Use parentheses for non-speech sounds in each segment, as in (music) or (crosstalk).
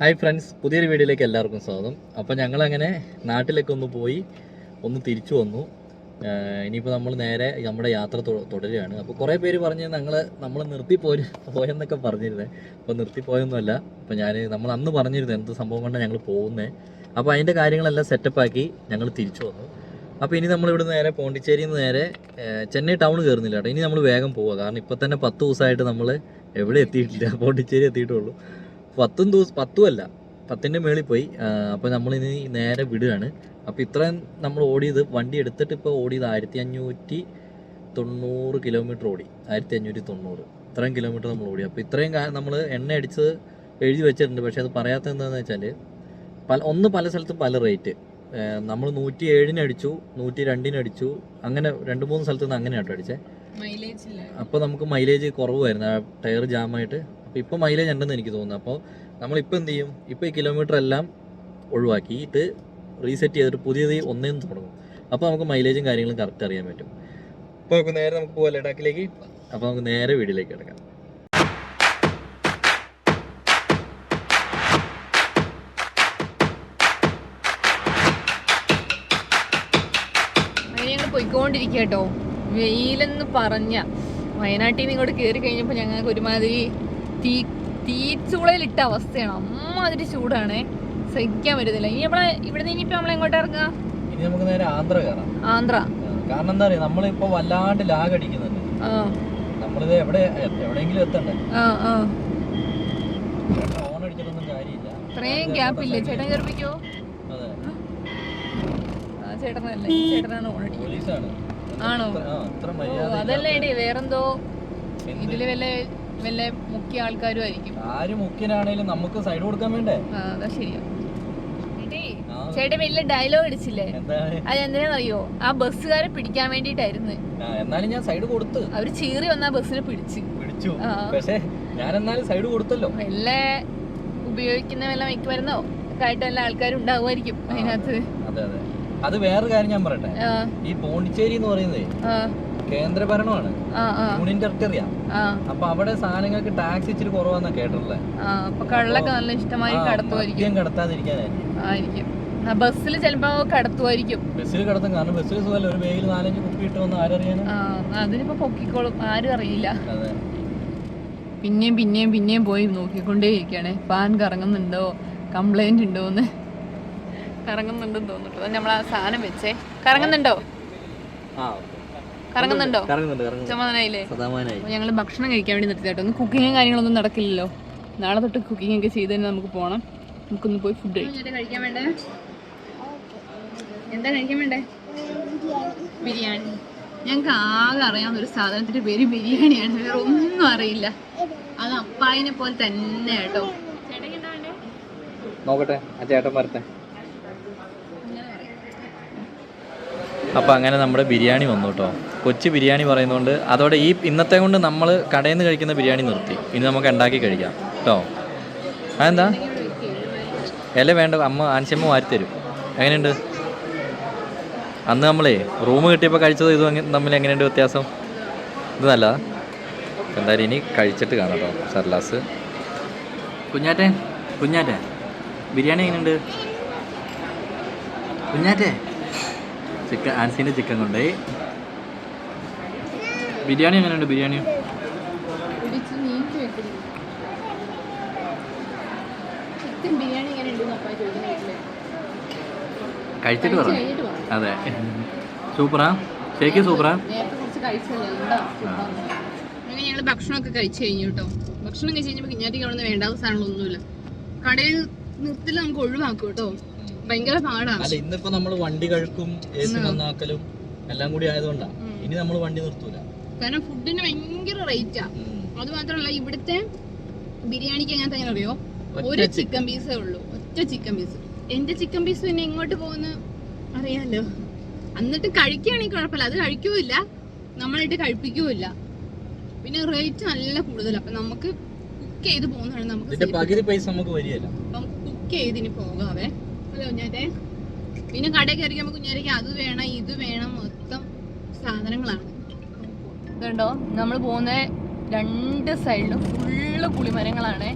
Hi friends പുതിയൊരു വീഡിയോയിലേക്ക് എല്ലാവർക്കും സ്വാഗതം. അപ്പോൾ ഞങ്ങളങ്ങനെ നാട്ടിലേക്ക് ഒന്ന് പോയി ഒന്ന് തിരിച്ചു വന്നു. ഇനിയിപ്പോൾ നമ്മൾ നേരെ നമ്മുടെ യാത്ര തുടരുകയാണ്. അപ്പോൾ കുറേ പേര് പറഞ്ഞ് ഞങ്ങൾ നമ്മൾ നിർത്തി പോയി പോയെന്നൊക്കെ പറഞ്ഞിരുന്നത് അപ്പോൾ നിർത്തി പോയൊന്നുമല്ല. അപ്പോൾ ഞാൻ നമ്മൾ അന്ന് പറഞ്ഞിരുന്നു എന്ത് സംഭവം കൊണ്ടാണ് ഞങ്ങൾ പോകുന്നത് അപ്പോൾ അതിന്റെ കാര്യങ്ങളെല്ലാം സെറ്റപ്പാക്കി ഞങ്ങൾ തിരിച്ചു വന്നു. അപ്പോൾ ഇനി നമ്മൾ നേരെ പോണ്ടിച്ചേരിയിൽ നിന്ന് നേരെ ചെന്നൈ ടൗൺ കയറുന്നില്ല കേട്ടോ. ഇനി നമ്മൾ വേഗം പോവുക കാരണം ഇപ്പോൾ തന്നെ പത്ത് ദിവസമായിട്ട് നമ്മൾ എവിടെ എത്തിയിട്ടില്ല. പോണ്ടിച്ചേരി എത്തിയിട്ടുള്ളൂ. പത്തും ദിവസം പത്തും അല്ല പത്തിന്റെ മേളിൽ പോയി. അപ്പോൾ നമ്മളിനി നേരെ വിടുകയാണ്. അപ്പോൾ ഇത്രയും നമ്മൾ ഓടിയത് വണ്ടി എടുത്തിട്ട് ഇപ്പോൾ ഓടിയത് ആയിരത്തി അഞ്ഞൂറ്റി തൊണ്ണൂറ് കിലോമീറ്റർ ഓടി. ആയിരത്തി അഞ്ഞൂറ്റി തൊണ്ണൂറ്. ഇത്രയും കിലോമീറ്റർ നമ്മൾ ഓടി. അപ്പോൾ ഇത്രയും നമ്മൾ എണ്ണ അടിച്ചത് എഴുതി വെച്ചിട്ടുണ്ട്. പക്ഷേ അത് പറയാത്ത എന്താണെന്ന് വെച്ചാൽ പല ഒന്ന് പല സ്ഥലത്തും പല റേറ്റ് നമ്മൾ നൂറ്റി ഏഴിന് അടിച്ചു നൂറ്റി രണ്ടിന് അടിച്ചു അങ്ങനെ രണ്ട് മൂന്ന് സ്ഥലത്ത് നിന്ന് അങ്ങനെ കേട്ടോ അടിച്ചേ അപ്പോൾ നമുക്ക് മൈലേജ് കുറവായിരുന്നു. ആ ടയർ ജാമായിട്ട് അപ്പോൾ ഇപ്പോൾ മൈലേജ് ഉണ്ടെന്ന് എനിക്ക് തോന്നുന്നു. അപ്പോൾ നമ്മളിപ്പോൾ എന്ത് ചെയ്യും? ഇപ്പോൾ ഈ കിലോമീറ്റർ എല്ലാം ഒഴിവാക്കിയിട്ട് റീസെറ്റ് ചെയ്തിട്ട് പുതിയത് ഒന്നേന്ന് തുടങ്ങും. അപ്പോൾ നമുക്ക് മൈലേജും കാര്യങ്ങളും കറക്റ്റ് അറിയാൻ പറ്റും. അപ്പോൾ നമുക്ക് നേരെ നമുക്ക് പോകാം ലഡാക്കിലേക്ക്. അപ്പോൾ നമുക്ക് നേരെ വീട്ടിലേക്ക് കിടക്കാം. പോയിക്കൊണ്ടിരിക്കട്ടോ വെയിലെന്ന് പറഞ്ഞ വയനാട്ടിൽ നിന്ന് ഇങ്ങോട്ട് കയറി കഴിഞ്ഞപ്പോൾ ഞങ്ങൾക്ക് ഒരുമാതിരി തീ തീച്ചൂളയിലിട്ട അവസ്ഥയാണ്. അമ്മാതിരി ചൂടാണേ. സഹിക്കാൻ പറ്റുന്നില്ല ഇനി നമ്മളെ ഇവിടെ നിന്ന് ഇനിയിപ്പോൾ നമ്മൾ എങ്ങോട്ട് ഇറങ്ങാം ഇനി നമുക്ക് നേരെ ആന്ധ്ര കയറാം. ആന്ധ്ര. കാരണം എന്താ പറയാ നമ്മളിപ്പോ വല്ലാണ്ട് ലാഗ് അടിക്കുന്നുണ്ട്. നമ്മളിത് എവിടെ എവിടെയെങ്കിലും എത്തണ്ടേ? ഫോൺ അടിച്ചിട്ടൊന്നും കാര്യമില്ല. ഇത്രയും ഗ്യാപ്പ് ഇല്ലേ? ചേട്ടൻ ആ ചേട്ടനല്ലേ. ചേട്ടനാണ് ഓൺ അടിക്കുന്നത്. ആണോ? അതല്ലേ വേറെന്തോ? ഇതിൽ വല്ല വല്ല മുഖ്യ ആൾക്കാരും ആയിരിക്കും ആര് മുഖ്യനാണേലും നമുക്ക് സൈഡ് കൊടുക്കാൻ വേണ്ടേ? ആ അതാ ശരിയാ. ആ. ചേട്ടൻ വലിയ ഡയലോഗ് അടിച്ചില്ലേ എന്താണ് അത് എന്തിനാണെന്നറിയോ ആ ബസ്സുകാരെ പിടിക്കാൻ വേണ്ടിയിട്ടായിരുന്നു. ആ, എന്നാലും ഞാൻ സൈഡ് കൊടുത്ത്. അവർ ചീറി വന്ന ആ ബസ്സിനെ പിടിച്ച്. പിടിച്ചു. ആ. പക്ഷേ ഞാൻ എന്നാലും സൈഡ് കൊടുത്തല്ലോ. വല്ല ഉപയോഗിക്കുന്ന വല്ല മയക്കുമരുന്നോ ഒക്കെ ആയിട്ട് വല്ല ആൾക്കാരും ഉണ്ടാവുമായിരിക്കും അതിനകത്ത്. അതെ അതെ. അത് വേറൊരു കാര്യം ഞാൻ പറയട്ടെ? ആ. ഈ പോണ്ടിച്ചേരി എന്ന് പറയുന്നത് ആ. കേന്ദ്ര ഭരണമാണ് യൂണിയൻ ടെറിട്ടറിയാ. അപ്പൊ അവിടെ സാധനങ്ങൾക്ക് ടാക്സ് ഇച്ചിരി കുറവാന്നാ കേട്ടിട്ടുള്ളത് കള്ളൊക്കെ നല്ല ഇഷ്ടമായി കടത്തുമായിരിക്കും. കടത്താതിരിക്കാനായിരിക്കും. ബസ്സിൽ ചിലപ്പോ കടത്തുമായിരിക്കും. ബസ്സിൽ കടത്തും. കാരണം ബസ്സിൽ സുഖമല്ല. ഒരു വേയിൽ നാലഞ്ച് കുപ്പി ഇട്ട് വന്ന് ആരറിയാന്? ആ അതിനിപ്പോ പൊക്കിക്കോളും. ആരും അറിയില്ല. പിന്നെയും പിന്നെയും പിന്നെയും പോയി നോക്കിക്കൊണ്ടേ ഇരിക്കുകയാണ് പാൻ കറങ്ങുന്നുണ്ടോ? കംപ്ലൈന്റ് ഉണ്ടോ എന്ന്. കറങ്ങുന്നുണ്ടെന്ന് തോന്നിട്ടു നമ്മൾ ആ സാധനം വെച്ചേ. കറങ്ങുന്നുണ്ടോ? ആ കറങ്ങുന്നുണ്ടോ? ഞങ്ങൾ ഭക്ഷണം കഴിക്കാൻ വേണ്ടി നിർത്തി കേട്ടോ ഒന്ന് കുക്കിങ്ങും കാര്യങ്ങളൊന്നും നടക്കില്ലല്ലോ. നാളെ തൊട്ട് കുക്കിംഗ് ഒക്കെ ചെയ്ത് തന്നെ നമുക്ക് പോകണം നമുക്കൊന്ന് പോയി ഫുഡ് കഴിക്കാം. കഴിക്കാൻ വേണ്ടേ? എന്താ കഴിക്കാൻ വേണ്ടേ? ബിരിയാണി. ഞങ്ങൾക്ക് ആകെ അറിയാവുന്ന ഒരു സാധനത്തിന്റെ പേര് ബിരിയാണിയാണ്. വേറെ ഒന്നും അറിയില്ല. അത് അപ്പായിനെ പോലെ തന്നെ കേട്ടോ ചേട്ടയ്ക്ക് എന്താ വേണ്ടേ? നോക്കട്ടെ. ആ ചേട്ടൻ വരട്ടെ. അപ്പോൾ അങ്ങനെ നമ്മുടെ ബിരിയാണി വന്നു കേട്ടോ. കൊച്ചു ബിരിയാണി പറയുന്നതുകൊണ്ട് അതോടെ ഈ ഇന്നത്തെ കൊണ്ട് നമ്മൾ കടയിൽ നിന്ന് കഴിക്കുന്ന ബിരിയാണി നിർത്തി. ഇനി നമുക്ക് ഉണ്ടാക്കി കഴിക്കാം കേട്ടോ. അതെന്താ? ഇല വേണ്ട അമ്മ ആൻസിയമ്മ വാരിത്തരും. എങ്ങനെയുണ്ട്? അന്ന് നമ്മളേ റൂം കിട്ടിയപ്പോൾ കഴിച്ചത് ഇതും തമ്മിൽ എങ്ങനെയുണ്ട് വ്യത്യാസം? ഇത് നല്ലതാ. എന്തായാലും ഇനി കഴിച്ചിട്ട് കാണാം കേട്ടോ സർലാസ്. കുഞ്ഞാറ്റേ കുഞ്ഞാറ്റേ ബിരിയാണി എങ്ങനെയുണ്ട്? കുഞ്ഞാറ്റെ ചിക്കൻ ആൻസീന്റെ ചിക്കൻ കൊണ്ടുപോയി. ബിരിയാണി എങ്ങനെയുണ്ട് ബിരിയാണി? കഴിച്ചിട്ട് പറ അതെ. സൂപ്പറാ? ശരിക്കും സൂപ്പറാ? അങ്ങനെ ഞങ്ങൾ ഭക്ഷണമൊക്കെ കഴിച്ചു കഴിഞ്ഞു കേട്ടോ. ഭക്ഷണം കഴിച്ചു കഴിഞ്ഞപ്പോൾ കിഞ്ഞാറ്റിക്ക് അവിടെ നിന്ന് വേണ്ടാത്ത സാധനങ്ങളൊന്നുമില്ല. കടയിൽ നിർത്തിൽ നമുക്ക് ഒഴിവാക്കും കേട്ടോ. ഭയങ്കര പാടാണ് അല്ല ഇന്നിപ്പോ നമ്മൾ വണ്ടി കഴുക്കും എ സി നന്നാക്കലും എല്ലാം കൂടി ആയതുകൊണ്ടാണ് ഇനി നമ്മൾ വണ്ടി നിർത്തൂല. കാരണം ഫുഡിന് ഭയങ്കര റേറ്റാ. അത് മാത്രമല്ല ഇവിടുത്തെ ബിരിയാണിക്ക് എങ്ങനത്തെ തന്നെ അറിയോ ഒരു ചിക്കൻ പീസേ ഉള്ളൂ. ഒറ്റ ചിക്കൻ പീസ് എന്റെ ചിക്കൻ പീസ് പിന്നെ എങ്ങോട്ട് പോകുന്ന? അറിയാലോ. എന്നിട്ട് കഴിക്കുകയാണെങ്കിൽ കുഴപ്പമില്ല. അത് കഴിക്കൂല നമ്മളിട്ട് കഴിപ്പിക്കൂല പിന്നെ റേറ്റ് നല്ല കൂടുതലാണ് അപ്പൊ നമുക്ക് കുക്ക് ചെയ്ത് പോകുന്നതാണ് നമുക്ക്. പകുതി പൈസ നമുക്ക് വരികയല്ല. കുക്ക് ചെയ്തിന് പോകാവേ. അല്ലേ കുഞ്ഞാറ്റെ പിന്നെ കടയിൽ കയറി നമുക്ക് കുഞ്ഞാറ്റയ്ക്ക് അത് വേണം ഇത് വേണം മൊത്തം സാധനങ്ങളാണ്. ഇതുണ്ടോ? നമ്മൾ പോകുന്ന രണ്ട് സൈഡിലും ഫുള്ള് പുളിമരങ്ങളാണ്.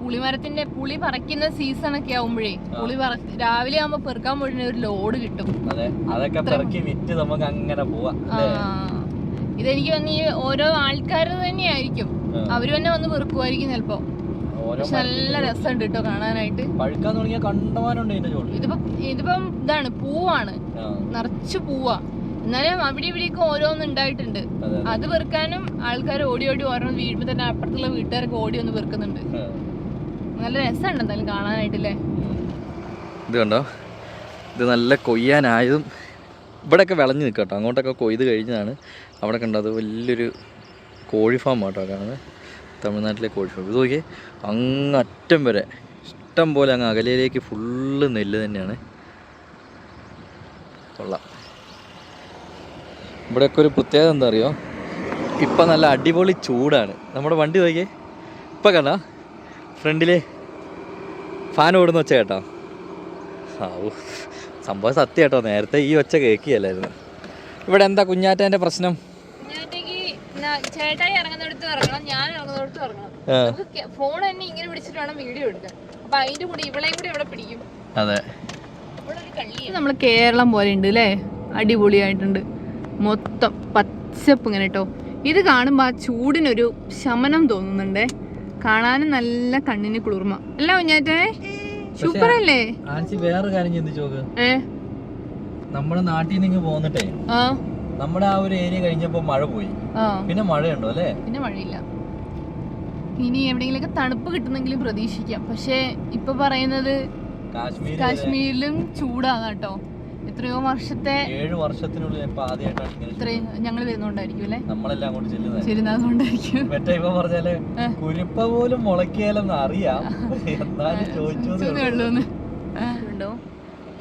പുളിമരത്തിന്റെ പുളി പറിക്കുന്ന സീസൺ ഒക്കെ ആവുമ്പോഴേ പുളി പറ രാവിലെ ആവുമ്പോ പെറുക്കാൻ പോയിട്ട് ഒരു ലോഡ് കിട്ടും. അതെ. അതൊക്കെ പെറുക്കി വിറ്റ് നമുക്ക് അങ്ങനെ പോവാം. ആ. ഇതെനിക്ക് തോന്നി ഈ ഓരോ ആൾക്കാർ തന്നെയായിരിക്കും. അവർ തന്നെ വന്ന് പെറുക്കുമായിരിക്കും ചിലപ്പോ. പക്ഷെ നല്ല രസമുണ്ട് കേട്ടോ കാണാനായിട്ട്. പഴുക്കാൻ തുടങ്ങിയ കണ്ടമാനുണ്ട് ഇതിന്റെ ഇതിപ്പോ ഇതിപ്പം ഇതാണ് പൂവാണ്. നിറച്ചു പൂവാ. എന്നാലും അവിടെ ഇവിടെയൊക്കെ ഓരോന്ന് ഉണ്ടായിട്ടുണ്ട്. അത് വെറുക്കാനും ആൾക്കാർ ഓടി ഓടി ഓരോന്ന് വീഴുമ്പോ തന്നെ അപ്പുറത്തുള്ള വീട്ടുകാരൊക്കെ ഓടി ഒന്ന് വെറുക്കുന്നുണ്ട് നല്ല രസമുണ്ട് എന്തായാലും കാണാനായിട്ടില്ലേ? ഇത് കണ്ടോ? ഇത് നല്ല കൊയ്യാനായതും ഇവിടെയൊക്കെ വിളഞ്ഞ് നിൽക്കാം കേട്ടോ അങ്ങോട്ടൊക്കെ കൊയ്ത് കഴിഞ്ഞതാണ്. അവിടെ കണ്ടത് വലിയൊരു കോഴി ഫാം കേട്ടോ കാണുന്നത്. തമിഴ്നാട്ടിലെ കോഴിക്കോട് ഇത് നോക്കിയേ അങ്ങ് അറ്റം വരെ. ഇഷ്ടം പോലെ അങ്ങ് അകലയിലേക്ക് ഫുള്ള് നെല്ല് തന്നെയാണ്. കൊള്ളാം. ഇവിടെയൊക്കെ ഒരു പ്രത്യേകത എന്താ അറിയോ ഇപ്പം നല്ല അടിപൊളി ചൂടാണ്. നമ്മുടെ വണ്ടി നോക്കിയേ ഇപ്പം കണ്ടോ? ഫ്രണ്ടിൽ ഫാൻ ഓടുന്ന ഒച്ച കേട്ടോ. ആ സംഭവം സത്യം കേട്ടോ. നേരത്തെ ഈ ഒച്ച കേൾക്കുകയല്ലായിരുന്നു. ഇവിടെ എന്താ കുഞ്ഞാറ്റേന്റെ പ്രശ്നം? ചേട്ടായി ഇറങ്ങുന്നിടത്ത് ഇറങ്ങണം ഞാൻ ഇറങ്ങുന്നിടത്ത് ഇറങ്ങണം. ഫോൺ തന്നെ ഇങ്ങനെ പിടിച്ചിട്ട് വേണം വീഡിയോ എടുക്കാൻ. അപ്പൊ അതിന്റെ കൂടെ ഇവളെയും കൂടെ ഇവിടെ പിടിക്കും? അതെ. നമ്മൾ കേരളം പോലെ ഉണ്ട് അല്ലേ അടിപൊളിയായിട്ടുണ്ട്. മൊത്തം പച്ചപ്പ് ഇങ്ങനെ കേട്ടോ ഇത് കാണുമ്പോൾ ആ ചൂടിനൊരു ശമനം തോന്നുന്നുണ്ടേ. കാണാനും നല്ല കണ്ണിന് കുളിർമ. അല്ല കുഞ്ഞാറ്റേ? സൂപ്പർ അല്ലേ വേറെ കാര്യം ചിന്തിച്ചു നോക്ക്. ഏ? നമ്മുടെ നാട്ടിൽ നിന്ന് പോന്നിട്ടേ. ആ. നമ്മുടെ ആ ഒരു ഏരിയ കഴിഞ്ഞപ്പോ മഴ പോയി. പിന്നെ മഴയുണ്ടോ അല്ലേ? പിന്നെ മഴയില്ല. ഇനി എവിടെയെങ്കിലൊക്കെ തണുപ്പ് കിട്ടുന്നെങ്കിലും പ്രതീക്ഷിക്കാം. പക്ഷേ ഇപ്പൊ പറയുന്നത് കാശ്മീരിലും ചൂടാണ് കേട്ടോ എത്രയോ വർഷത്തെ ഏഴ് വർഷത്തിനുള്ളിൽ ഇപ്പൊ ആദ്യമായിട്ടാണ് ഇങ്ങനെ ഇത്രയും ഞങ്ങൾ വരുന്നോണ്ടായിരിക്കും അല്ലേ? നമ്മളെല്ലാം അങ്ങോട്ട് ചെല്ലുന്നതുകൊണ്ടായിരിക്കും മറ്റേ ഇപ്പൊ പറഞ്ഞാൽ. കുരിപ്പ പോലും മുളക്കിയാലെന്ന് അറിയാം. എന്നാലും ചോദിച്ചു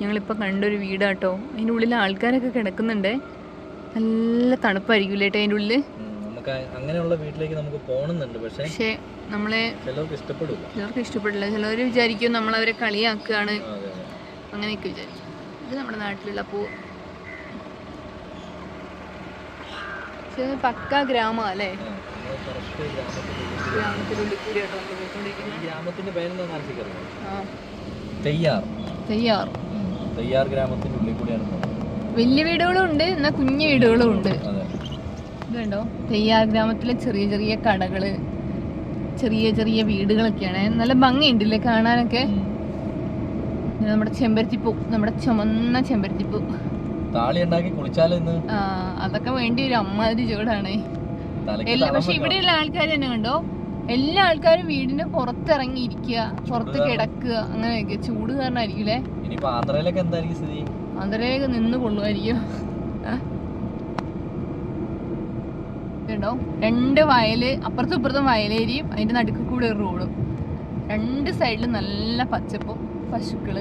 ഞങ്ങളിപ്പോ കണ്ടൊരു വീടാട്ടോ. അതിന്റെ ഉള്ളിൽ ആൾക്കാരൊക്കെ കിടക്കുന്നുണ്ട്. നല്ല തണുപ്പായിരിക്കും കേട്ടോ അതിന്റെ ഉള്ളിൽ നമുക്ക് അങ്ങനെയുള്ള വീട്ടിലേക്ക് നമുക്ക് പോകണമെന്നുണ്ട് പക്ഷെ പക്ഷേ നമ്മളെ ചിലർക്ക് ഇഷ്ടപ്പെടില്ല ചിലർക്ക് ഇഷ്ടപ്പെടില്ല. ചിലർ വിചാരിക്കും നമ്മൾ അവരെ കളിയാക്കുകയാണ്. അങ്ങനെയൊക്കെ വിചാരിക്കും. ഇത് നമ്മുടെ നാട്ടിലുള്ള പൂ. പക്ഷേ പക്ക ഗ്രാമം അല്ലേ? ഗ്രാമത്തിന്റെ. ഗ്രാമത്തിനുള്ളിൽ നമ്മൾ പോയിക്കൊണ്ടിരിക്കുന്നത്. പേരെന്താ ആ. തയ്യാർ. ഗ്രാമത്തിന്റെ ഉള്ളിൽ കൂടിയാണ് പോകുന്നത്. വലിയ വീടുകളും ഉണ്ട് എന്നാ കുഞ്ഞു വീടുകളും ഉണ്ട്. അതെ. ഇത് കണ്ടോ? തെയ്യാർ ഗ്രാമത്തിലെ ചെറിയ ചെറിയ കടകൾ ചെറിയ ചെറിയ വീടുകളൊക്കെയാണ്. നല്ല ഭംഗിയുണ്ടല്ലേ കാണാനൊക്കെ? നമ്മുടെ ചെമ്പരത്തിപ്പൂ നമ്മുടെ ചുമന്ന ചെമ്പരത്തിപ്പൂ. താളി ഉണ്ടാക്കി കുളിച്ചാലെന്ന് ആ അതൊക്കെ വേണ്ടി ഒരു അമ്മാതിരി ചൂടാണ് പക്ഷെ ഇവിടെയുള്ള ആൾക്കാർ തന്നെ കണ്ടോ? എല്ലാ ആൾക്കാരും വീടിന്റെ പുറത്തിറങ്ങി ഇരിക്കുക പുറത്ത് കിടക്കുക അങ്ങനെയൊക്കെ ചൂട് കാരണമായിരിക്കുമല്ലേ ഇനിയിപ്പോ ആന്ധ്രയിലൊക്കെ എന്തായിരിക്കും സ്ഥിതി? അന്തരേക്ക് നിന്ന് കൊള്ളുമായിരിക്കും. കേട്ടോ രണ്ട് വയൽ അപ്പുറത്തും ഇപ്പുറത്തും വയലേരിയും അതിന്റെ നടുക്ക് കൂടെ ഒരു റോഡും രണ്ട് സൈഡിലും നല്ല പച്ചപ്പും പശുക്കൾ.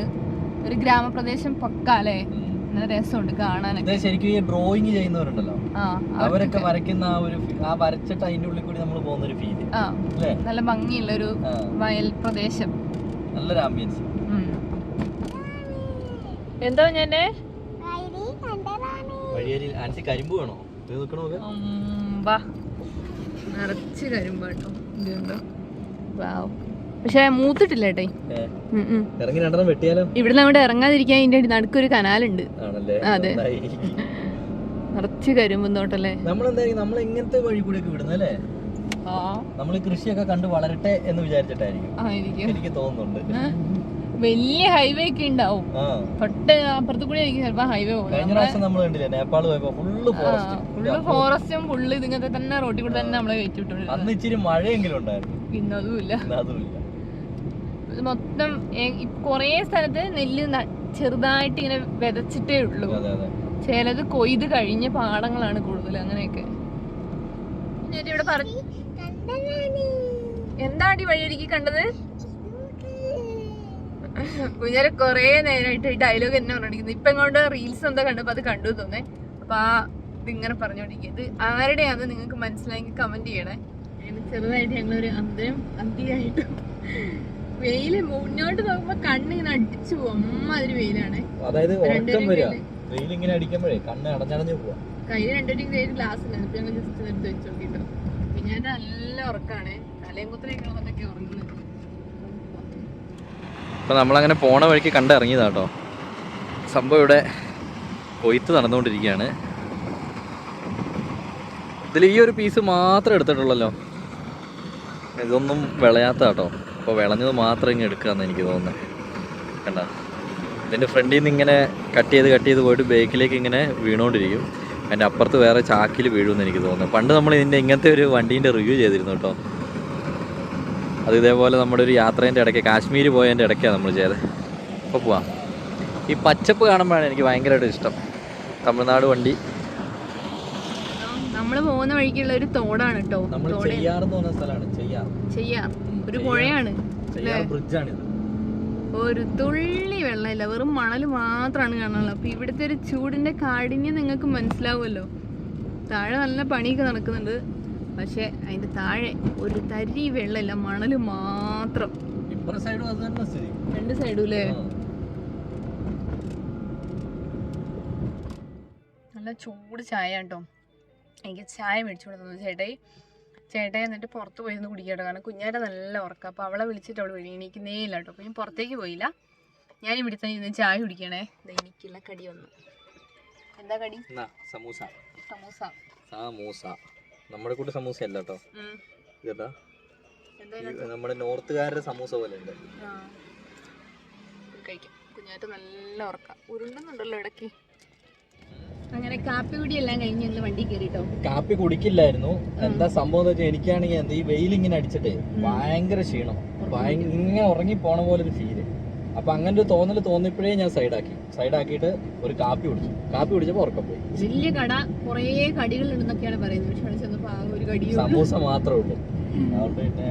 ഒരു ഗ്രാമപ്രദേശം പക്ക അല്ലേ? ഉം. നല്ല രസമുണ്ട് കാണാനൊക്കെ. ശരിക്കും ഈ ഡ്രോയിങ് ചെയ്യുന്നവരുണ്ടല്ലോ. അവരൊക്കെ വരയ്ക്കുന്ന ആ ഒരു ആ വരച്ചിട്ട് അതിന്റെ ഉള്ളിൽ കൂടി നമ്മൾ പോകുന്ന ഒരു ഫീൽ ആ. നല്ല ഭംഗിയുള്ള ഒരു വയൽ പ്രദേശം. നല്ലൊരു ആംബിയൻസ്. എന്തോ ഞാൻ ആൻസി കരിമ്പ് വേണോ? വാ. നിറച്ച് കരിമ്പാട്ടോ ഇതുണ്ടോ വാവ്. പക്ഷെ മൂത്തിട്ടില്ല. ഇറങ്ങി രണ്ടെണ്ണം വെട്ടിയാലോ? ഇവിടുന്ന് അങ്ങോട്ട് ഇറങ്ങാതിരിക്കാൻ ഇതിന്റെ നടുക്കൊരു കനാലുണ്ട്. ആണല്ലേ? അതെ. നിറച്ച് കരിമ്പും തോട്ടല്ലേ? നമ്മളെന്തായാലും നമ്മൾ വഴി കൂടിയൊക്കെ വിടുന്നത് അല്ലേ? ആ. നമ്മൾ കൃഷിയൊക്കെ കണ്ട് വളരട്ടെ എന്ന് വിചാരിച്ചിട്ടായിരിക്കും. എനിക്ക് തോന്നുന്നുണ്ട്. വലിയ ഹൈവേ ഒക്കെ ഉണ്ടാവും. ആ. തൊട്ട് അപ്പുറത്ത് കൂടി ആയിരിക്കും ചിലപ്പോ ഹൈവേ കഴിഞ്ഞ പോകുന്നത് നമ്മൾ കണ്ടില്ലേ നേപ്പാൾ പോയപ്പോ ഫുള്ള് ഫോറസ്റ്റ് ഫുള്ള് ഇതിങ്ങനത്തെ തന്നെ റോട്ടിൽ കൂടെ തന്നെ നമ്മളെ കയറ്റി വിട്ടോണ്ടിരുന്നത് അന്ന് ഇച്ചിരി മഴയെങ്കിലും ഉണ്ടായിരുന്നു. പിന്നെ അതുമില്ല. ഇത് മൊത്തം കൊറേ കുറേ സ്ഥലത്ത് നെല്ല് ചെറുതായിട്ട് ഇങ്ങനെ വിതച്ചിട്ടേ ഉള്ളൂ. അതെ അതെ. ചിലത് കൊയ്ത് കഴിഞ്ഞ പാടങ്ങളാണ് കൂടുതൽ അങ്ങനെയൊക്കെ. എന്താണ് ഇവിടെ പറഞ്ഞു എന്താടി വഴിയൊരുക്കി കണ്ടത്? കുഞ്ഞാരെ കൊറേ നേരമായിട്ട് ഈ ഡയലോഗ് തന്നെ പറഞ്ഞിരിക്കുന്നത് ഇപ്പൊ എങ്ങോട്ട് റീൽസ് എന്താ കണ്ടപ്പോ അത് കണ്ടു തോന്നേ അപ്പൊ ആ ഇതിങ്ങനെ പറഞ്ഞോണ്ടിരിക്കുക ഇത് ആരുടെയാണെന്ന് നിങ്ങൾക്ക് മനസ്സിലായെങ്കിൽ കമന്റ് ചെയ്യണേ. ചെറുതായിട്ട് ഞങ്ങളൊരു അന്തരം അന്തിയായിട്ട് വെയിൽ മുന്നോട്ട് നോക്കുമ്പോ കണ്ണിങ്ങനെ അടിച്ചു പോകും അമ്മാതിരി വെയിലാണ്. അതായത് ഇങ്ങനെ അടിക്കുമ്പോഴേ കണ്ണ് അടഞ്ഞടഞ്ഞു പോവാ. കയ്യിൽ രണ്ടുപേരും കയ്യിൽ ഗ്ലാസ് ഉണ്ടായിരുന്നു ഞങ്ങൾ ജസ്റ്റ് എടുത്ത് വെച്ച് നോക്കിട്ടോ. പിന്നെ ഞാൻ നല്ല ഉറക്കാണ്. തലയും കുത്തനെ കിടന്നിട്ടൊക്കെ ഉറങ്ങുന്നത്. അപ്പോൾ നമ്മളങ്ങനെ പോണ വഴിക്ക് കണ്ടിറങ്ങിയതാ കേട്ടോ സംഭവം ഇവിടെ കൊയ്ത്ത് നടന്നുകൊണ്ടിരിക്കുകയാണ്. ഇതിൽ ഈ ഒരു പീസ് മാത്രമേ എടുത്തിട്ടുള്ളല്ലോ. ഇതൊന്നും വിളയാത്ത കേട്ടോ അപ്പോൾ വിളഞ്ഞത് മാത്രം ഇങ്ങ് എടുക്കാമെന്ന് എനിക്ക് തോന്നുന്നത് കണ്ട? ഇതിന്റെ ഫ്രണ്ടിൽ നിന്ന് ഇങ്ങനെ കട്ട് ചെയ്ത് കട്ട് ചെയ്ത് പോയിട്ട് ബേക്കിലേക്ക് ഇങ്ങനെ വീണുകൊണ്ടിരിക്കും. അതിന്റെ അപ്പുറത്ത് വേറെ ചാക്കിൽ വീഴുമെന്ന് എനിക്ക് തോന്നുന്നു. പണ്ട് നമ്മൾ ഇതിന്റെ ഇങ്ങനത്തെ ഒരു വണ്ടീന്റെ റിവ്യൂ ചെയ്തിരുന്നു കേട്ടോ അത് ഇതേപോലെ നമ്മുടെ ഒരു യാത്രേന്റെ ഇടയ്ക്ക് കാശ്മീർ പോയതിന്റെ ഇടയ്ക്കാണ് നമ്മൾ ചെയ്തത്. അപ്പോൾ പോവാം. ഈ പച്ചപ്പ് കാണുമ്പോഴാണ് എനിക്ക് ഭയങ്കരമായിട്ട് ഇഷ്ടം. തമിഴ്നാട് വണ്ടി. നമ്മൾ പോകുന്ന വഴിക്കുള്ള ഒരു തോടാണ് കേട്ടോ. ചെയ്യാർ. ചെയ്യാം ഒരു പുഴയാണ്. ഒരു തുള്ളി വെള്ളമില്ല. വെറും മണൽ മാത്രമാണ് കാണാനുള്ളത്. അപ്പൊ ഇവിടുത്തെ ഒരു ചൂടിന്റെ കാഠിന്യം നിങ്ങൾക്ക് മനസ്സിലാവുമല്ലോ. താഴെ നല്ല പണിയൊക്കെ നടക്കുന്നുണ്ട്. പക്ഷെ അതിന്റെ താഴെ ഒരു തരി വെള്ളമില്ല മണൽ മാത്രം. രണ്ട് സൈഡും അല്ലേ നല്ല ചൂട് ചായ കേട്ടോ എനിക്ക് ചായ മേടിച്ചു കൊടുത്തു ചേട്ടായി ചേട്ടായി എന്നിട്ട് പുറത്ത് പോയി ഒന്ന് കുടിക്കട്ടോ കാരണം കുഞ്ഞാറ്റ നല്ല ഉറക്കം. അപ്പോൾ അവളെ വിളിച്ചിട്ട് അവൾ എണീക്കുന്നേ ഇല്ല കേട്ടോ. അപ്പോൾ ഞാൻ പുറത്തേക്ക് പോയില്ല. ഞാൻ ഇവിടെ തന്നെ ഇരുന്ന് ചായ കുടിക്കണേ. ദേ എനിക്കുള്ള കടി വന്നു. എന്താ കടി? സമൂസ. സമൂസ. സമൂസ. നമ്മുടെ കൂടെ സമൂസ അല്ല കേട്ടോ ഇതാ നമ്മുടെ നോർത്തുകാരുടെ സമൂസ പോലെ ഉണ്ട്. കഴിക്കാം. കുഞ്ഞാറ്റ നല്ല ഉറക്കം. ഉരുണ്ടുന്നുണ്ടല്ലോ ഇടയ്ക്ക്. അങ്ങനെ കാപ്പി കുടി എല്ലാം കഴിഞ്ഞ് ഇന്ന് വണ്ടി കയറിട്ടോ. കാപ്പി കുടിക്കില്ലായിരുന്നു. എന്താ സംഭവം എന്ന് വെച്ചാൽ എനിക്കാണെങ്കിൽ എന്താ ഈ വെയിൽ ഇങ്ങനെ അടിച്ചിട്ട് ഭയങ്കര ക്ഷീണം. ഭയങ്കര ഇങ്ങനെ ഉറങ്ങി പോണ പോലെ ഒരു ഫീൽ അപ്പൊ അങ്ങനെ ഒരു തോന്നൽ തോന്നിയപ്പോഴേ ഞാൻ സൈഡാക്കി. സൈഡാക്കിയിട്ട് ഒരു കാപ്പി കുടിച്ചു. കാപ്പി കുടിച്ചപ്പോൾ ഉറക്കം പോയി. വലിയ കട കുറേ കടികൾ ഉണ്ടെന്നൊക്കെയാണ് പറയുന്നത്. പക്ഷെ അവിടെ ചെന്നപ്പോൾ ആ ഒരു സമൂസ മാത്രമേ ഉള്ളൂ. അതുകൊണ്ട് പിന്നെ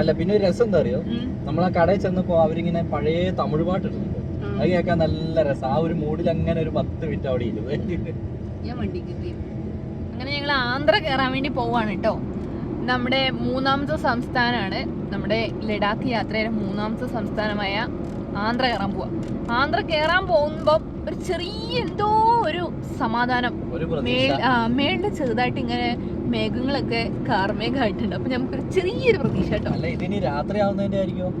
അല്ല പിന്നെ ഒരു രസം എന്താ അറിയോ നമ്മൾ ആ കടയിൽ ചെന്നപ്പോ അവരിങ്ങനെ പഴയ തമിഴ് പാട്ട് ഇട്ടിട്ടുണ്ട് അത് കേൾക്കാൻ നല്ല രസം. ആ ഒരു മൂഡിൽ അങ്ങനെ ഒരു പത്ത് മിനിറ്റ് അവിടെ ഇരുന്ന്. കയറി. അങ്ങനെ ഞങ്ങൾ ആന്ധ്ര കയറാൻ വേണ്ടി പോവാണ് കേട്ടോ. നമ്മുടെ മൂന്നാമത്തെ സംസ്ഥാനമാണ് നമ്മുടെ ലഡാക്ക് യാത്രയുടെ മൂന്നാമത്തെ സംസ്ഥാനമായ ആന്ധ്ര കയറാൻ പോവാ. ആന്ധ്ര കയറാൻ പോകുമ്പോൾ ഒരു ചെറിയ എന്തോ ഒരു സമാധാനം. മേളിൽ ചെറുതായിട്ട് ഇങ്ങനെ മേഘങ്ങളൊക്കെ കാർമേഘമായിട്ടുണ്ട്. അപ്പൊ നമുക്കൊരു ചെറിയൊരു പ്രതീക്ഷ കേട്ടോ.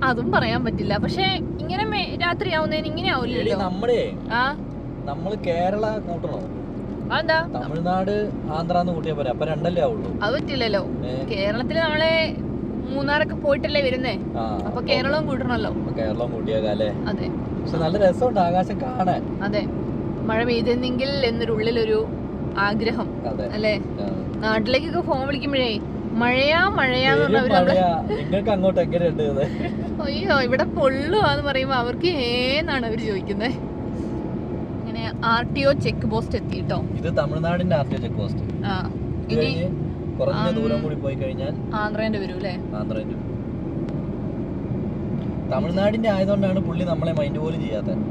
അതും പറയാൻ പറ്റില്ല. പക്ഷെ ഇങ്ങനെ രാത്രി രാത്രിയാവുന്നതിന് ഇങ്ങനെ ആവില്ലല്ലോ. നമ്മുടെ ആ? നമ്മൾ കേരള കൂട്ടണോ? അതെന്താ? തമിഴ്നാട് ആന്ധ്രാന്ന് കൂട്ടിയാ പോരെ. അപ്പൊ രണ്ടല്ലേ ആവുള്ളൂ. അത് പറ്റില്ലല്ലോ. കേരളത്തിൽ കേരളത്തിൽ നമ്മളെ മൂന്നാറൊക്കെ പോയിട്ടല്ലേ വരുന്നേ? അപ്പൊ കേരളവും കൂട്ടണല്ലോ കേരളം കൂട്ടിയാകാല്ലേ അതെ. പക്ഷെ നല്ല രസമുണ്ട് ആകാശം കാണാൻ. അതെ. മഴ പെയ്തെന്നെങ്കിൽ എന്നൊരു ഉള്ളിലൊരു ആഗ്രഹം അല്ലേ? നാട്ടിലേക്കൊക്കെ ഫോൺ വിളിക്കുമ്പോഴേ മഴയാ മഴയാന്ന് നിങ്ങൾക്ക് അങ്ങോട്ട് എങ്ങനെയുണ്ട് ഇത് അയ്യോ ഇവിടെ പൊള്ളുവാന്ന് പറയുമ്പോ അവർക്ക് ഏന്നാണ് അവർ ചോദിക്കുന്നത് R T O check post എത്തി കേട്ടോ ഇത് തമിഴ്നാടിന്റെ ആർ ടി ചെക്ക് പോസ്റ്റ്. ആ ഇനി കുറഞ്ഞ ദൂരം കൂടി പോയി കഴിഞ്ഞാൽ ആന്ധ്രേന്റെ വരും അല്ലേ ആന്ധ്രന്റെ തമിഴ്നാടിന്റെ ആയതുകൊണ്ടാണ് പുള്ളി നമ്മളെ മൈൻഡ് പോലും ചെയ്യാത്തത്.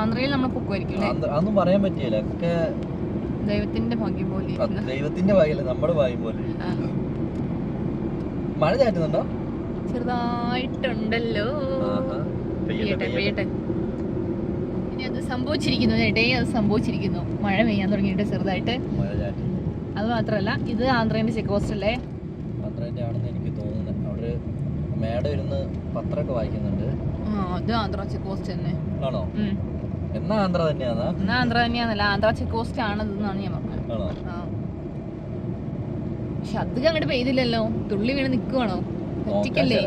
ആന്ധ്രയിൽ നമ്മൾ പൊക്കുമായിരിക്കും അതൊന്നും പറയാൻ പറ്റിയില്ല. ഒക്കെ ദൈവത്തിന്റെ ഭാഗ്യം പോലെ ദൈവത്തിന്റെ ഭാഗ്യല്ല നമ്മുടെ ഭാഗ്യം പോലെ. മഴ ചാറ്റുന്നുണ്ടോ? ചെറുതായിട്ടുണ്ടല്ലോ. പെയ്യട്ടെ, പെയ്യട്ടെ. അത് സംഭവിച്ചിരിക്കുന്നു. ചേട്ടേ അത് സംഭവിച്ചിരിക്കുന്നു. മഴ പെയ്യാൻ തുടങ്ങിയിട്ട് ചെറുതായിട്ട്. അത് മാത്രമല്ല ഇത് ആന്ധ്രേന്റെ ചെക്ക് പോസ്റ്റ് അല്ലേ പത്രന്റെ ആണെന്ന് എനിക്ക് തോന്നുന്നത് അവിടെ മേഡം ഇരുന്ന് പത്രമൊക്കെ വായിക്കുന്നുണ്ട്. ആ ഇത് ആന്ധ്ര ചെക്ക് പോസ്റ്റ് തന്നെ. ആണോ. എന്നാ ആന്ധ്ര തന്നെയാണോ എന്നാ ആന്ധ്ര തന്നെയാണല്ല ആന്ധ്ര ചെക്ക് പോസ്റ്റ് ആണെന്നാണ് ഞാൻ പറഞ്ഞത്. പക്ഷെ അധികം അങ്ങോട്ട് പെയ്തില്ലല്ലോ. തുള്ളി വീണ് നിക്കുവാണോ? പറ്റിക്കല്ലേ?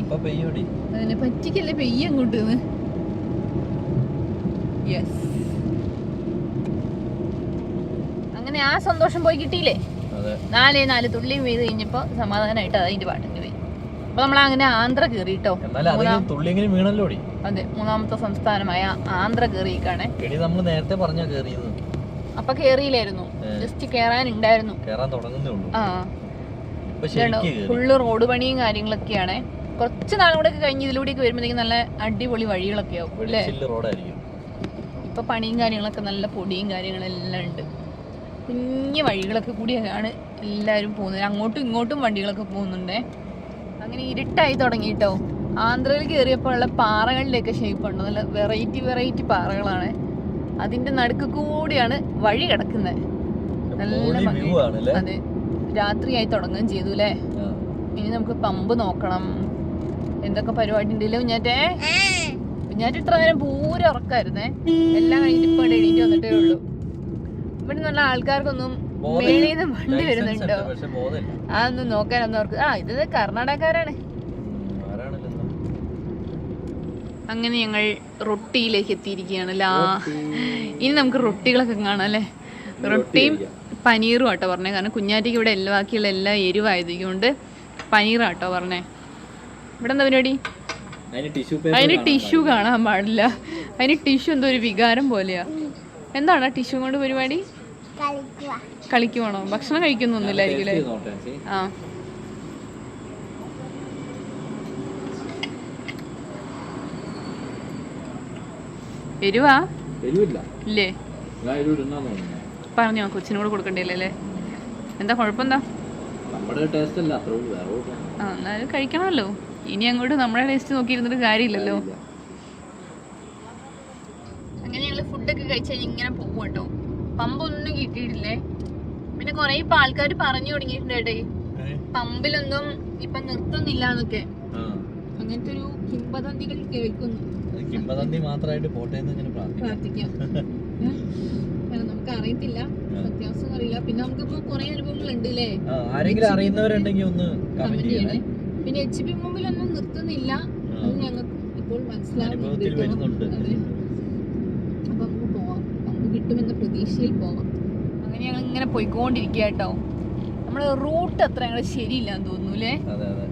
പറ്റിക്കല്ലേ പെയ്യ അങ്ങോട്ട്? യെസ് അങ്ങനെ ആ സന്തോഷം പോയി കിട്ടിയില്ലേ? നാലേ നാല് തുള്ളിയും വീത് കഴിഞ്ഞപ്പോ സമാധാനമായിട്ട് അതിന്റെ പാട്ടിന് പോയി അപ്പൊ നമ്മൾ അങ്ങനെ ആന്ധ്ര കയറി കേട്ടോ എന്നാലും അധികം തുള്ളിയെങ്കിലും അതെ മൂന്നാമത്തെ സംസ്ഥാനമായ ആന്ധ്ര കയറിയിക്കാണ് നമ്മൾ നേരത്തെ പറഞ്ഞ കേറിയത്. അപ്പൊ കേറിയില്ലായിരുന്നു. ജസ്റ്റ് കേറാനുണ്ടായിരുന്നു. കേറാൻ തുടങ്ങുന്നേ ഉള്ളൂ. ആ. ഫുള്ള് റോഡ് പണിയും കാര്യങ്ങളൊക്കെയാണ്. കുറച്ച് നാളുകൂടെ ഒക്കെ കഴിഞ്ഞ് ഇതിലൂടെയൊക്കെ വരുമ്പോഴത്തേക്കും നല്ല അടിപൊളി വഴികളൊക്കെ ആവും അല്ലേ? വെളിച്ചില്ല് റോഡായിരിക്കും ഇപ്പൊ പണിയും കാര്യങ്ങളൊക്കെ നല്ല പൊടിയും കാര്യങ്ങളെല്ലാം ഉണ്ട്. കുഞ്ഞു വഴികളൊക്കെ കൂടിയാണ് എല്ലാവരും പോകുന്നത്. അങ്ങോട്ടും ഇങ്ങോട്ടും വണ്ടികളൊക്കെ പോകുന്നുണ്ടേ. അങ്ങനെ ഇരുട്ടായി തുടങ്ങിയിട്ടോ. ആന്ധ്രയിൽ കയറിയപ്പോൾ ഉള്ള പാറകളുടെയൊക്കെ ഷേപ്പ് ഉണ്ട്? നല്ല വെറൈറ്റി വെറൈറ്റി പാറകളാണ്. അതിന്റെ നടുക്ക് കൂടിയാണ് വഴി കിടക്കുന്നത് നല്ല അതെ. രാത്രിയായി തുടങ്ങുകയും ചെയ്തു അല്ലേ ഇനി നമുക്ക് പമ്പ് നോക്കണം. എന്തൊക്കെ പരിപാടി ഉണ്ടല്ലോ കുഞ്ഞാറ്റേ കുഞ്ഞാറ്റ് ഇത്ര നേരം പൂര ഉറക്കായിരുന്നേ. എല്ലാം കഴിഞ്ഞിട്ട് ഇപ്പൊ എണീറ്റ് വന്നിട്ടേ ഉള്ളൂ. ഇവിടെ നല്ല ആൾക്കാർക്കൊന്നും. മേളിൽ നിന്ന് വണ്ടി വരുന്നുണ്ടോ? അതൊന്നും നോക്കാനൊന്നും അവർക്ക് ആ ഇത് കർണാടകക്കാരാണ്. അങ്ങനെ ഞങ്ങൾ റൊട്ടിയിലേക്ക് എത്തിയിരിക്കുകയാണ്. ലാ ഇനി നമുക്ക് റൊട്ടികളൊക്കെ കാണാം അല്ലേ? റൊട്ടിയും പനീറും ആട്ടോ പറഞ്ഞേ. കാരണം കുഞ്ഞാറ്റിക്ക് ഇവിടെ എല്ലാ ബാക്കിയുള്ള എല്ലാ എരിവായതുകൊണ്ട് പനീറാട്ടോ പറഞ്ഞേ. ഇവിടെ എന്താ പരിപാടി? അതിന് ടിഷ്യൂ കാണാൻ പാടില്ല. അതിന് ടിഷ്യൂ എന്തോ ഒരു വികാരം പോലെയാ. എന്താണ് ടിഷ്യൂ കൊണ്ട് പരിപാടി? കളിക്കുവാണോ? ഭക്ഷണം കഴിക്കുന്നൊന്നുമില്ലായിരിക്കും ആ. എരിവാ എരിവില്ല ഇല്ലേ? പറഞ്ഞോ കൊച്ചിനോട് കൊടുക്കണ്ടല്ലേ എന്താ കുഴപ്പമെന്താ? നമ്മുടെ ടേസ്റ്റ് അല്ല അത്ര വേറെ ഒന്നും ആ എന്നാലും കഴിക്കണമല്ലോ. ഇനി അങ്ങോട്ട് നമ്മളെ ടേസ്റ്റ് നോക്കിയിരുന്നിട്ട് കാര്യമില്ലല്ലോ. അങ്ങനെ ഞങ്ങൾ ഫുഡൊക്കെ കഴിച്ച് കഴിഞ്ഞ് ഇങ്ങനെ പോകും കേട്ടോ പമ്പൊന്നും കിട്ടിയിട്ടില്ലേ? പിന്നെ കുറെ ഇപ്പൊ ആൾക്കാർ പറഞ്ഞു തുടങ്ങിയിട്ടുണ്ട് കേട്ടേ? പമ്പിലൊന്നും ഇപ്പൊ നിർത്തുന്നില്ല എന്നൊക്കെ അങ്ങനത്തെ ഒരു കിംബദന്തികൾ കേൾക്കുന്നു കിംബദന്തി മാത്രമായിട്ട് പോട്ടെ എന്ന് ഇങ്ങനെ പ്രാർത്ഥിക്കാം. (laughs) നമുക്ക് അറിയത്തില്ല. സത്യാവസ്ഥ അറിയില്ല. പിന്നെ നമുക്കിപ്പോ കുറെ അനുഭവങ്ങൾ ഉണ്ട് അല്ലേ ആരെങ്കിലും അറിയുന്നവരുണ്ടെങ്കിൽ ഒന്ന് കമന്റ് ചെയ്യണേ. പിന്നെ എച്ച് പി മുമ്പിലൊന്നും നിർത്തുന്നില്ല. അത് ഞങ്ങൾക്ക് ഇപ്പോൾ മനസ്സിലാവുന്നുണ്ട്. അതെ. അപ്പൊ നമുക്ക് പോവാം. നമുക്ക് കിട്ടുമെന്ന പ്രതീക്ഷയിൽ പോവാം. അങ്ങനെ ഞങ്ങൾ ഇങ്ങനെ പോയിക്കൊണ്ടിരിക്കുക കേട്ടോ. നമ്മുടെ റൂട്ട് അത്ര ഞങ്ങൾ ശരിയില്ലാന്ന് തോന്നുന്നു അല്ലേ? അതെ അതെ.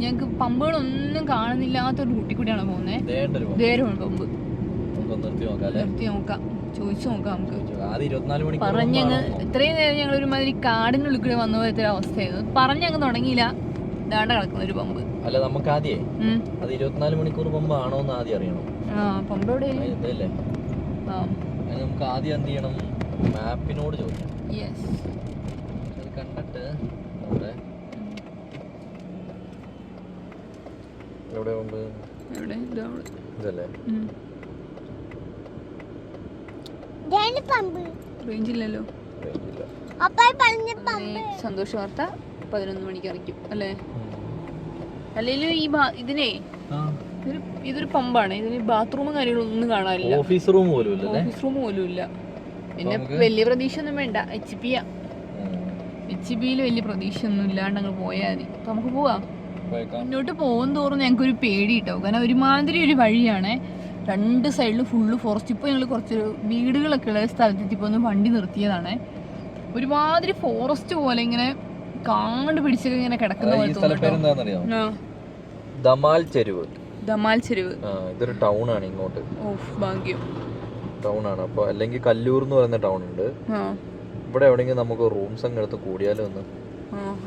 ഞങ്ങൾക്ക് പമ്പുകളൊന്നും കാണുന്നില്ലാത്ത ഒരു റൂട്ടിൽ കൂടിയാണ് പോകുന്നത്. ദേരമാണ് പമ്പ്. നിർത്തി നോക്കാം അല്ലേ? നിർത്തി നോക്കാം. ചോദിച്ചു നോക്കാം നമുക്ക്. മണിക്കൂർ പറഞ്ഞങ്ങ്? ഇത്രയും നേരം ഞങ്ങൾ ഒരുമാതിരി കാടിനുള്ളിൽ കൂടെ വന്ന പോലത്തെ ഒരു അവസ്ഥയായിരുന്നു. പറഞ്ഞങ്ങ് തുടങ്ങിയില്ല. ദാണ്ട കിടക്കുന്ന ഒരു പമ്പ്. അല്ല നമുക്ക് ആദ്യേ അത് ഇരുപത്തിനാല് മണിക്കൂർ പമ്പ് ആണോ എന്ന് ആദ്യം അറിയണം. ആ പമ്പ് എവിടെ? ഇതല്ലേ? ആ. നമുക്ക് ആദ്യം എന്ത് ചെയ്യണം? മാപ്പിനോട് ചോദിക്കണം യെസ് അത് കണ്ടിട്ട് നമ്മുടെ എവിടെ പമ്പ്? ഇതാ അവിടെ. ഇതല്ലേ. റേഞ്ച് ഇല്ലല്ലോ സന്തോഷ വാർത്ത പതിനൊന്ന് മണിക്ക് അറിയിക്കും അല്ലേ? അല്ലെങ്കിലും ഈ ഇതിനെ ഇതൊരു പമ്പാണ്. ഇതിന് ബാത്റൂമും കാര്യങ്ങളൊന്നും കാണാനില്ല. ഓഫീസ് റൂം പോലും ഓഫീസ് റൂം പോലും ഇല്ല പിന്നെ വലിയ പ്രതീക്ഷ ഒന്നും വേണ്ട എച്ച് പി ആ എച്ച് പിയിൽ വലിയ പ്രതീക്ഷ ഒന്നും ഇല്ലാണ്ട് അങ്ങ് പോയാൽ മതി. അപ്പൊ നമുക്ക് പോവാം. മുന്നോട്ട് പോകും തോറും ഞങ്ങൾക്ക് ഒരു പേടി കിട്ടും കാരണം ഒരുമാതിരി ഒരു വഴിയാണ്. രണ്ട് സൈഡിലും ഫുള്ള് ഫോറസ്റ്റ് ഇപ്പോൾ ഞങ്ങൾ കുറച്ച് വീടുകളൊക്കെ ഉള്ള സ്ഥലത്തെത്തിപ്പോ ഒന്ന് വണ്ടി നിർത്തിയതാണ്. ഒരുമാതിരി ഫോറസ്റ്റ് പോലെ ഇങ്ങനെ കാണ്ട് പിടിച്ചൊക്കെ ഇങ്ങനെ കിടക്കുന്ന പോലെ തോന്നുന്നു ദമാൽ ചെരുവ്. ദമാൽ ചെരുവ്. ആ ഇതൊരു ടൗൺ ആണ് ഇങ്ങോട്ട് ഭാഗ്യം. ടൗൺ ആണ് അപ്പോൾ അല്ലെങ്കിൽ കല്ലൂർ എന്ന് പറയുന്ന ടൗൺ ഉണ്ട് ആ. ഇവിടെ എവിടെയെങ്കിലും നമുക്ക് റൂംസ് അങ്ങ് എടുത്ത് കൂടിയാലോ ഒന്ന്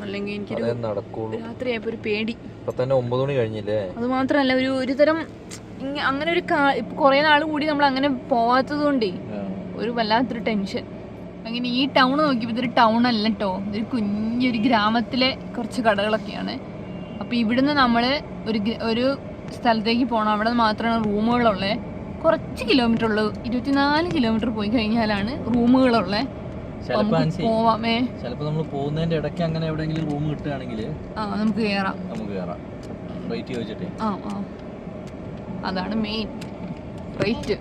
അല്ലെങ്കിൽ എനിക്കൊരു അതേ നടക്കുള്ളൂ. രാത്രിയായപ്പോൾ ഒരു പേടി. ഇപ്പൊ തന്നെ ഒമ്പത് മണി കഴിഞ്ഞില്ലേ? അത് മാത്രമല്ല ഒരു ഒരു തരം അങ്ങനെ ഒരു കുറെ നാൾ കൂടി നമ്മൾ അങ്ങനെ പോവാത്തത് കൊണ്ടേ ഒരു വല്ലാത്തൊരു ടെൻഷൻ. അങ്ങനെ ഈ ടൗൺ നോക്കിയപ്പോൾ ഇതൊരു ടൗൺ അല്ല കേട്ടോ ഇതൊരു കുഞ്ഞൊരു ഗ്രാമത്തിലെ കുറച്ച് കടകളൊക്കെയാണ്. അപ്പോൾ ഇവിടുന്ന് നമ്മൾ ഒരു ഒരു സ്ഥലത്തേക്ക് പോകണം അവിടെ മാത്രമാണ് റൂമുകളുള്ളത് കുറച്ച് കിലോമീറ്റർ ഉള്ളൂ. ഇരുപത്തിനാല് കിലോമീറ്റർ പോയി കഴിഞ്ഞാലാണ് റൂമുകളുള്ളത് പോവാമേ ചിലപ്പോ നമ്മൾ പോകുന്നതിന്റെ ഇടയ്ക്ക് അങ്ങനെ എവിടെയെങ്കിലും റൂം കിട്ടുകയാണെങ്കിൽ ആ നമുക്ക് നമുക്ക് കയറാം റേറ്റ് ചോദിച്ചിട്ടേ. ആ ആ. അതാണ് മെയിൻ റേറ്റ്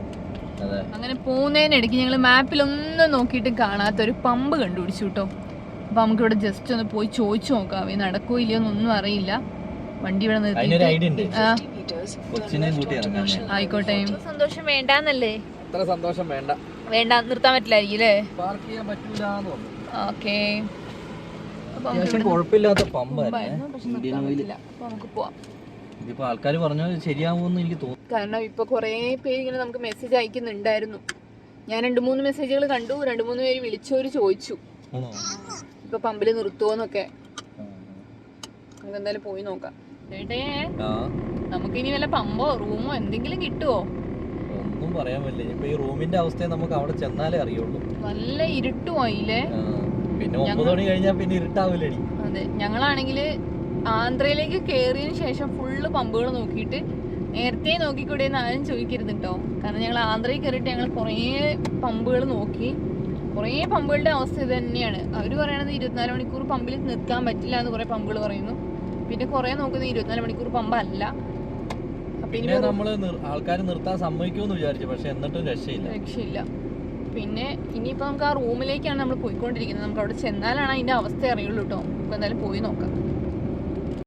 അങ്ങനെ പോകുന്നതിനിടയ്ക്ക് ഞങ്ങൾ മാപ്പിലൊന്നും നോക്കിയിട്ട് കാണാത്ത ഒരു പമ്പ് കണ്ടുപിടിച്ചു കേട്ടോ നമുക്ക് നമുക്കിവിടെ ജസ്റ്റ് ഒന്ന് പോയി ചോദിച്ചു നോക്കാം. ഇത് നടക്കോ ഇല്ലയോ എന്നൊന്നും അറിയില്ല. വണ്ടി ഇവിടെ ആയിക്കോട്ടെ. സന്തോഷം വേണ്ടെന്നല്ലേ? സന്തോഷം വേണ്ട. വേണ്ട നിർത്താൻ പറ്റില്ലായിരിക്കും അല്ലേ? ഓക്കെ. കുഴപ്പമില്ലാത്ത പമ്പായിരുന്നേ പക്ഷെ നമുക്ക് പോവാം. ഇതിപ്പോ ആൾക്കാർ പറഞ്ഞു ശരിയാവുമെന്ന് എനിക്ക് തോന്നുന്നു. കാരണം ഇപ്പൊ കുറേ പേര് ഇങ്ങനെ നമുക്ക് മെസ്സേജ് അയക്കുന്നുണ്ടായിരുന്നു. ഞാൻ രണ്ട് മൂന്ന് മെസ്സേജുകൾ കണ്ടു. രണ്ട് മൂന്ന് പേര് വിളിച്ചവര് ചോദിച്ചു? ഇപ്പൊ പമ്പിൽ നിർത്തുവോന്നൊക്കെ. നമുക്ക് എന്തായാലും പോയി നോക്കാം. ചേട്ടേ ആ. നമുക്ക് ഇനി വല്ല പമ്പോ റൂമോ എന്തെങ്കിലും കിട്ടുവോ? ഒന്നും പറയാൻ പറ്റില്ല. ഇപ്പൊ ഈ റൂമിന്റെ അവസ്ഥയെ നമുക്ക് അവിടെ ചെന്നാലേ അറിയുള്ളൂ. നല്ല ഇരുട്ടുമായില്ലേ പിന്നെ ഒമ്പത് മണി കഴിഞ്ഞാൽ പിന്നെ ഇരുട്ടാവില്ലേ അതെ. ഞങ്ങളാണെങ്കിൽ ആന്ധ്രയിലേക്ക് കയറിയതിന് ശേഷം ഫുള്ള് പമ്പുകൾ നോക്കിയിട്ട് നേരത്തെ നോക്കിക്കൂടെ എന്ന് ആരും ചോദിക്കരുത് കേട്ടോ കാരണം ഞങ്ങൾ ആന്ധ്രയിൽ കയറിയിട്ട് ഞങ്ങൾ കുറേ പമ്പുകൾ നോക്കി. കുറേ പമ്പുകളുടെ അവസ്ഥ ഇത് തന്നെയാണ്. അവർ പറയണത് ഇരുപത്തിനാല് മണിക്കൂർ പമ്പിൽ നിൽക്കാൻ പറ്റില്ല എന്ന് കുറേ പമ്പുകൾ പറയുന്നു. പിന്നെ കുറേ നോക്കുന്നത് ഇരുപത്തിനാല് മണിക്കൂർ പമ്പല്ല. പിന്നെ നമ്മൾ ആൾക്കാർ നിർത്താൻ സമ്മതിക്കുമെന്ന് വിചാരിച്ചു പക്ഷെ എന്നിട്ടും രക്ഷയില്ല. രക്ഷയില്ല. പിന്നെ ഇനിയിപ്പോ നമുക്ക് ആ റൂമിലേക്കാണ് നമ്മൾ പോയിക്കൊണ്ടിരിക്കുന്നത്. നമുക്ക് അവിടെ ചെന്നാലാണ് അതിന്റെ അവസ്ഥ അറിയുള്ളൂ കേട്ടോ നമുക്ക് എന്തായാലും പോയി നോക്കാം.